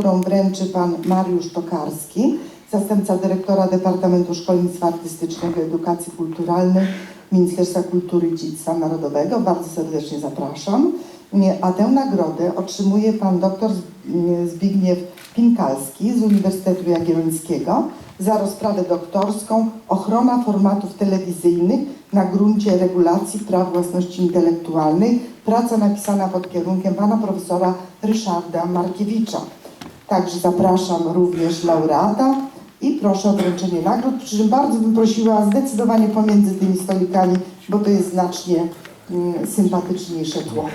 którą wręczy pan Mariusz Tokarski, zastępca dyrektora Departamentu Szkolnictwa Artystycznego i Edukacji Kulturalnej Ministerstwa Kultury i Dziedzictwa Narodowego. Bardzo serdecznie zapraszam. A tę nagrodę otrzymuje pan dr Zbigniew Pinkalski z Uniwersytetu Jagiellońskiego za rozprawę doktorską Ochrona formatów telewizyjnych na gruncie regulacji praw własności intelektualnej. Praca napisana pod kierunkiem pana profesora Ryszarda Markiewicza. Także zapraszam również laureata i proszę o wręczenie nagród, przy czym bardzo bym prosiła zdecydowanie pomiędzy tymi stolikami, bo to jest znacznie mm, sympatyczniejsze tło.